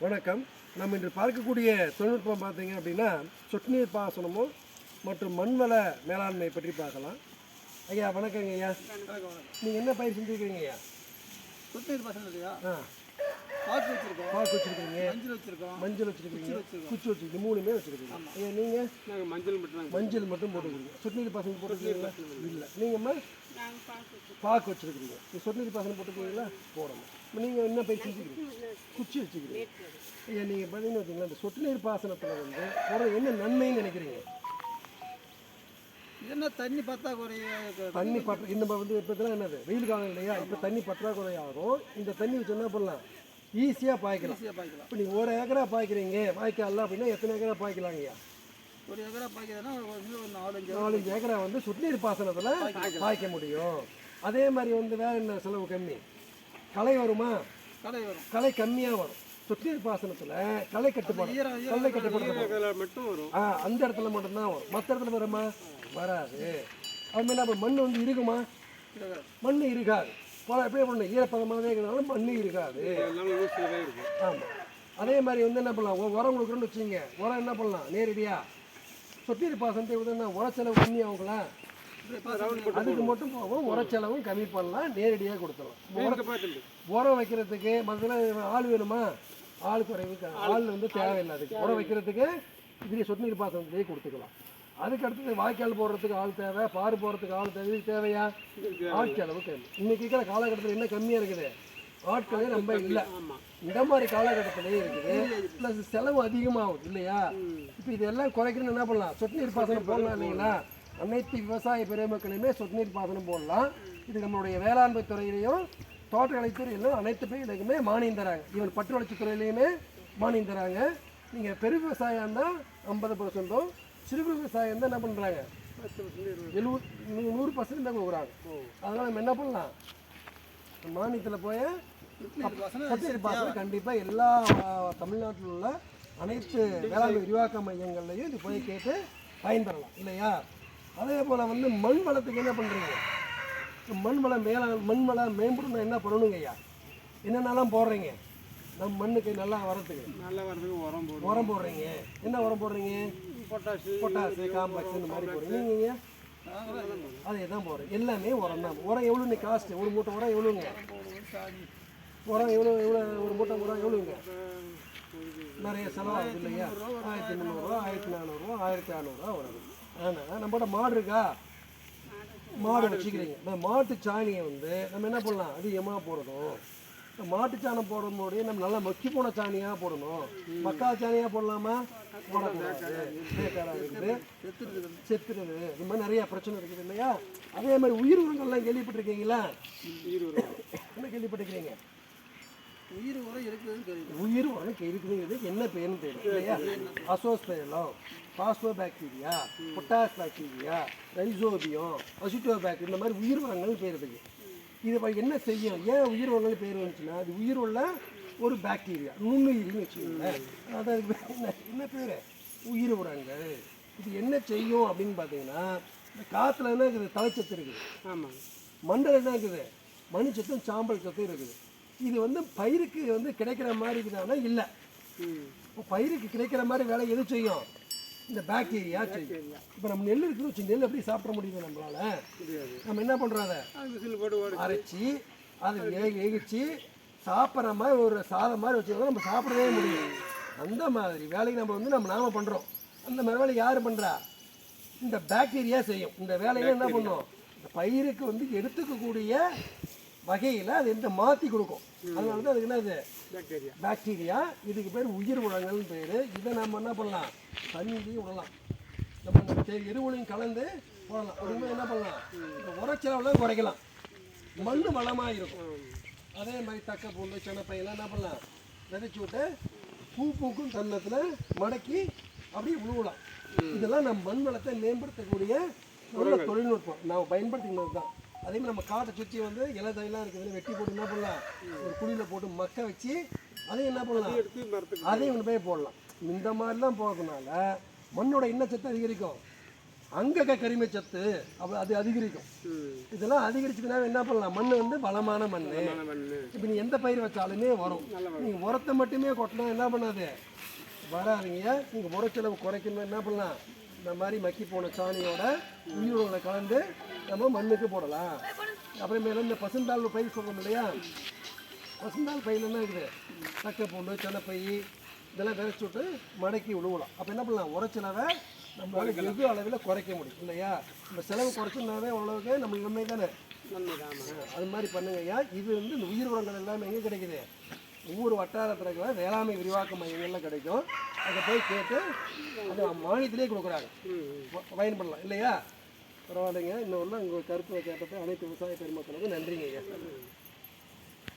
வணக்கம். நம்ம இன்று பார்க்கக்கூடிய தொழில்நுட்பம் பார்த்தீங்க அப்படின்னா சொட்டு நீர் பாசனமும் மற்றும் மண்வள மேலாண்மை பற்றி பார்க்கலாம். ஐயா வணக்கங்க ஐயா. நீங்கள் என்ன பயிர் செஞ்சுருக்கீங்க ஐயா? சொட்டு பசங்க இல்லையா ஆ. பாக்கு வச்சிருக்கோம். பாக்கு வச்சுருக்கீங்க. மஞ்சள் வச்சிருக்கோம். மஞ்சள் வச்சுருக்கீங்க. குச்சி வச்சுருக்கீங்க. மூணுமே வச்சுருக்கீங்க. ஐயா நீங்கள் நாங்கள் மஞ்சள் மட்டும் மஞ்சள் மட்டும் போட்டுக்கிறீங்க சொட்டு நீர் பாசனம் போட்டுக்கிறீங்களா இல்லை. நீங்கம்மா? பாக்கு வச்சுருக்கிறீங்க. நீ சொட்டு நீர் பாசனம் போட்டுக்கிறீங்களா? போடணும். நீங்கள் என்ன பயிர் செஞ்சுக்கிறீங்க குச்சி வச்சுக்கிறீங்க ஐயா நீங்கள் பார்த்தீங்கன்னு வச்சுங்களேன் இந்த சொட்டு நீர் பாசனத்தில் வந்து போடுற என்ன நன்மைன்னு நினைக்கிறீங்க? என்ன தண்ணி பத்தாக்குறைய தண்ணி பற்ற இந்த வந்து இப்போ இதெல்லாம் என்னது? வெயில் காலம் இல்லையா? இப்போ தண்ணி பற்றாக்குறை ஆகும் இந்த தண்ணி வச்சு என்ன பண்ணலாம்? ஈஸியாக பாய்க்கலாம். ஈஸியாக பாய்க்கலாம். இப்போ நீங்கள் ஒரு ஏக்கரா பாய்க்கிறீங்க பாய்க்கால அப்படின்னா எத்தனை ஏக்கரா பாய்க்கலாங்கய்யா? ஒரு ஏக்கரா பாய்க்கிறதுனா ஒரு நாலஞ்சு நாலஞ்சு ஏக்கரா வந்து சொட்டு நீர் பாசனத்தில் பாய்க்க முடியும். அதே மாதிரி வந்து வேற என்ன செலவு கம்மி? களை வருமா? கடை வரும். களை கம்மியாக வரும். சொட்டு நீர் பாசனத்தில் களை கட்டுப்பாடு களை கட்டுப்பாடு மட்டும் வரும். ஆ அந்த இடத்துல மட்டும்தான் வரும். மற்ற இடத்துல வருமா? வராது. அது மாதிரி நம்ம மண் வந்து இருக்குமா மண் இருக்காது போல எப்படி பண்ணணும்? ஈரப்பதமாகவே இருக்கிறனால மண் இருக்காது ஆமாம் அதே மாதிரி வந்து என்ன பண்ணலாம்? உரம் கொடுக்குறோன்னு வச்சுங்க உரம் என்ன பண்ணலாம்? நேரடியாக சொட்டீர் பாசனத்தை விட என்ன உரச்செலவு கம்மி ஆகுங்களா அதுக்கு மட்டும் போகும் உரச்செலவும் கம்மி பண்ணலாம் நேரடியாக கொடுத்துடலாம். உரம் வைக்கிறதுக்கு மற்றெல்லாம் ஆள் வேணுமா? ஆள் குறைவு ஆள் வந்து தேவையில்லை அதுக்கு. உரம் வைக்கிறதுக்கு இதுலேயே சொட்டு நீர் பாசனத்திலேயே கொடுத்துக்கலாம். அதுக்கு அடுத்தது வாய்க்கால் போடுறதுக்கு ஆள் தேவை பாரு போடுறதுக்கு ஆள் தேவை இதுக்கு தேவையா? ஆட்செலவு கம்மி. இன்னைக்கு இருக்கிற காலகட்டத்தில் என்ன கம்மியாக இருக்குது. ஆட்களே ரொம்ப இல்லை. இந்த மாதிரி காலகட்டத்திலே இருக்குது. ப்ளஸ் செலவு அதிகமாகுது இல்லையா? இப்போ இதெல்லாம் குறைக்கணும்னு என்ன பண்ணலாம்? சொட்டு நீர் பாசனம் போடலாம் இல்லைங்களா? அனைத்து விவசாய பெருமக்களுமே சொட்டு நீர் பாசனம் போடலாம். இது நம்மளுடைய வேளாண்மை துறையிலையும் தோட்டக்கலைத்துறையிலும் அனைத்து பயிர்களுக்குமே மானியம் தராங்க. ஈவன் பட்டு வளர்ச்சி துறையிலையுமே மானியம் தராங்க. நீங்கள் பெரு விவசாயம் தான் ஐம்பது பர்சன்ட்டும் சிறு விவசாயம் தான் என்ன பண்ணுறாங்க எழுபது நூறு பர்சன்ட் தான் கொடுக்குறாங்க. அதனால் நம்ம என்ன பண்ணலாம்? மானியத்தில் போய் சொட்டு பாசனம் கண்டிப்பாக எல்லா தமிழ்நாட்டில் உள்ள அனைத்து வேளாண்மை விரிவாக்க மையங்கள்லையும் இது போய் கேட்டு பயன்பெறலாம். இல்லையா? அதே போல் வந்து மண் வளத்துக்கு என்ன பண்ணுறீங்க மண் வளம் மேலா மண் வளம் மேம்படணும் என்ன பண்ணணுங்க ஐயா? என்னென்னலாம் போடுறீங்க? நம்ம மண்ணுக்கு நல்லா வரத்துக்கு நல்லா வரதுக்கு உரம் போடும் உரம் போடுறீங்க. என்ன உரம் போடுறீங்க? பொட்டாசு பொட்டாசு காம்பாக்ஸ் இந்த மாதிரி போடுறீங்க. அதே தான் போடுறேன். எல்லாமே உரம் தான். உரம் எவ்வளோன்னு காஸ்ட்டு ஒரு மூட்டை உரம் எவ்வளோங்க உரம் எவ்வளோ எவ்வளோ ஒரு மூட்டை உரம் எவ்வளோங்க? நிறைய செலவாகுது இல்லையா? ஆயிரத்தி முந்நூறுரூவா ஆயிரத்தி நானூறுரூவா ஆயிரத்தி அறநூறுவா வருது. ஆனால் நம்மகிட்ட மாடு இருக்கா? மாடு வச்சுக்கிறீங்க. இந்த மாட்டு சாணியை வந்து நம்ம என்ன பண்ணலாம்? அதிகமாக போடணும். இந்த மாட்டு சாணம் போடும்போது நம்ம நல்லா மக்கி போன சாணியாக போடணும். மக்கா சாணியாக போடலாமா? போடக்கூடாது. செத்துடுது இது மாதிரி நிறைய பிரச்சனை இருக்குது இல்லையா? அதே மாதிரி உயிர் உரங்கள்லாம் கேள்விப்பட்டிருக்கீங்களா? என்ன கேள்விப்பட்டிருக்கீங்க உயிர் உரம் இருக்குதுன்னு உயிர் உரம் இருக்குதுங்கிறது என்ன பேருன்னு தெரியும் இல்லையா? Azospirillum phospho bacteria potash bacteria rhizobium aceto bacteria இந்த மாதிரி உயிர் உரங்கள் பேர் இருக்கு. இது என்ன செய்யும்? ஏன் உயிர் உரங்கள் பேர் வந்துச்சுன்னா அது உயிர் உள்ள ஒரு பாக்டீரியா நுண்ணுயிரின்னு வச்சுக்கோங்களேன். அது என்ன என்ன பேர்? உயிர் உரங்கள். இது என்ன செய்யும் அப்படின்னு பார்த்தீங்கன்னா இந்த காற்றுல என்ன இருக்குது தலைச்சத்து இருக்குது. ஆமாம் மண்டல் என்ன இருக்குது. மணிச்சத்தும் சாம்பல் சத்தும் இருக்குது. இது வந்து பயிருக்கு வந்து கிடைக்கிற மாதிரி இருக்குதானா இல்லை. இப்போ பயிருக்கு கிடைக்கிற மாதிரி வேலை எது செய்யும்? இந்த பாக்டீரியா செய்யும். இப்போ நம்ம நெல் இருக்குது வச்சு நெல் எப்படி சாப்பிட முடியுது நம்மளால? நம்ம என்ன பண்ணுறோம் அதை அரைச்சி அதை வேக வேகிச்சு சாப்பிட்ற மாதிரி ஒரு சாதம் மாதிரி வச்சுருந்தா நம்ம சாப்பிடவே முடியும். அந்த மாதிரி வேலையை நம்ம வந்து நம்ம நாம பண்ணுறோம் அந்த மாதிரி வேலை யார் பண்ணுறா இந்த பாக்டீரியா செய்யும். இந்த வேலையை என்ன பண்ணும்? இந்த பயிருக்கு வந்து எடுத்துக்கக்கூடிய வகையில் அது இந்த மாற்றி கொடுக்கும். அதனால தான் அதுக்கு என்னது? பாக்டீரியா பாக்டீரியா இதுக்கு பேர் உயிர் உரங்கள்னு பேர். இதை நம்ம என்ன பண்ணலாம்? தண்ணியிலையும் விடலாம். நம்ம எருவுலையும் கலந்து போடலாம். அப்படிங்கும்போது என்ன பண்ணலாம்? இந்த உரச்செலவுலாம் குறைக்கலாம். மண் வளமாக இருக்கும். அதே மாதிரி தக்க பூண்டு சின்னப்பையெல்லாம் என்ன பண்ணலாம்? விதைச்சி விட்டு பூ பூக்கும் தருணத்தில் மடக்கி அப்படியே உழுவலாம். இதெல்லாம் நம்ம மண் வளத்தை மேம்படுத்தக்கூடிய நல்ல தொழில்நுட்பம். நாம் பயன்படுத்திக்கிறது தான் அதே மாதிரி நம்ம காட்டை சுற்றி வந்து இலை தயெல்லாம் இருக்குது. வெட்டி போட்டு என்ன பண்ணலாம்? ஒரு குழியில் போட்டு மக்க வச்சு அதையும் என்ன பண்ணலாம்? எடுத்து அதையும் கொண்டு போய் போடலாம். இந்த மாதிரிலாம் போகிறதுனால மண்ணோட இன்னச்சத்து அதிகரிக்கும். அங்கக கரிமச்சத்து அப்போ அது அதிகரிக்கும். இதெல்லாம் அதிகரிச்சுதுன்னா என்ன பண்ணலாம்? மண் வந்து பலமான மண் இப்போ நீ எந்த பயிர் வச்சாலுமே வரும். நீங்கள் உரத்தை மட்டுமே கொட்டினா என்ன பண்ணாது? வராதுங்க. நீங்கள் உரச்செலவு குறைக்கணும் என்ன பண்ணலாம்? இந்த மாதிரி மக்கி போன சாணியோட உயிரோட கலந்து நம்ம மண்ணுக்கு போடலாம். அப்புறமேல இந்த பசுந்தாள் பயிர் சொல்கிறோம் இல்லையா? பசுந்தாள் பயிர் என்ன இருக்குது? தக்கை பூண்டு செனப்பை இதெல்லாம் விதைச்சு விட்டு மடக்கி விழுவலாம். அப்போ என்ன பண்ணலாம்? உரச்செலவை நம்மளால வெகு அளவில் குறைக்க முடியும் இல்லையா? இந்த செலவு குறைச்சோம்னாவே ஓரளவுக்கு நம்மளுக்கு நன்மை தானே? நன்மை தான். அது மாதிரி பண்ணுங்க ஐயா. இது வந்து இந்த உயிர் உரங்கள் எல்லாமே எங்கே கிடைக்குது? ஒவ்வொரு வட்டாரத்தில் இருக்கிற வேளாண்மை விரிவாக்க மையங்கள்லாம் கிடைக்கும். அதை போய் கேட்டு அது மானியத்திலே கொடுக்குறாங்க. ப- பயன்படலாம். இல்லையா? பரவாயில்லைங்க. இன்னொன்று உங்கள் கருத்து கேட்டது அனைத்து விவசாய பெருமக்களுக்கும் நன்றிங்க ஐயா.